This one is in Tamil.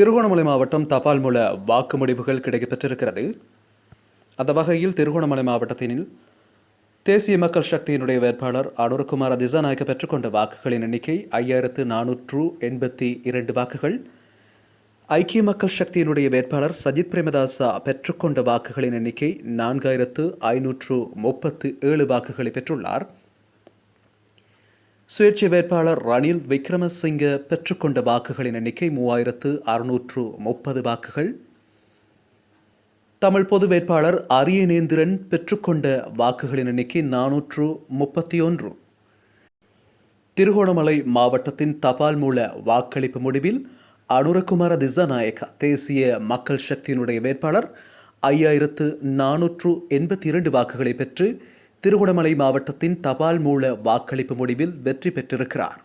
திருகோணமலை மாவட்டம் தபால் மூல வாக்கு முடிவுகள் கிடைக்கப்பெற்றிருக்கிறது. அந்த வகையில் திருகோணமலை மாவட்டத்தினில் தேசிய மக்கள் சக்தியினுடைய வேட்பாளர் அனுரகுமார திசாநாயக்க பெற்றுக்கொண்ட வாக்குகளின் எண்ணிக்கை ஐயாயிரத்து நானூற்று எண்பத்தி இரண்டு வாக்குகள். ஐக்கிய மக்கள் சக்தியினுடைய வேட்பாளர் சஜித் பிரேமதாசா பெற்றுக்கொண்ட வாக்குகளின் எண்ணிக்கை நான்காயிரத்து ஐநூற்று முப்பத்து ஏழு வாக்குகளை பெற்றுள்ளார். சுயேட்சை வேட்பாளர் ரணில் விக்ரமசிங்க பெற்றுக்கொண்ட வாக்குகளின் எண்ணிக்கை மூவாயிரத்து அறுநூற்று முப்பது வாக்குகள். தமிழ் பொது வேட்பாளர் அரியநேந்திரன் பெற்றுக்கொண்ட வாக்குகளின் எண்ணிக்கை நானூற்று முப்பத்தி ஒன்று திருகோணமலை மாவட்டத்தின் தபால் மூல வாக்களிப்பு முடிவில் அனுரகுமார திசாநாயக்கா தேசிய மக்கள் சக்தியினுடைய வேட்பாளர் ஐயாயிரத்து நானூற்று எண்பத்தி இரண்டு வாக்குகளை பெற்று திருகோணமலை மாவட்டத்தின் தபால் மூல வாக்களிப்பு முடிவில் வெற்றி பெற்றிருக்கிறார்.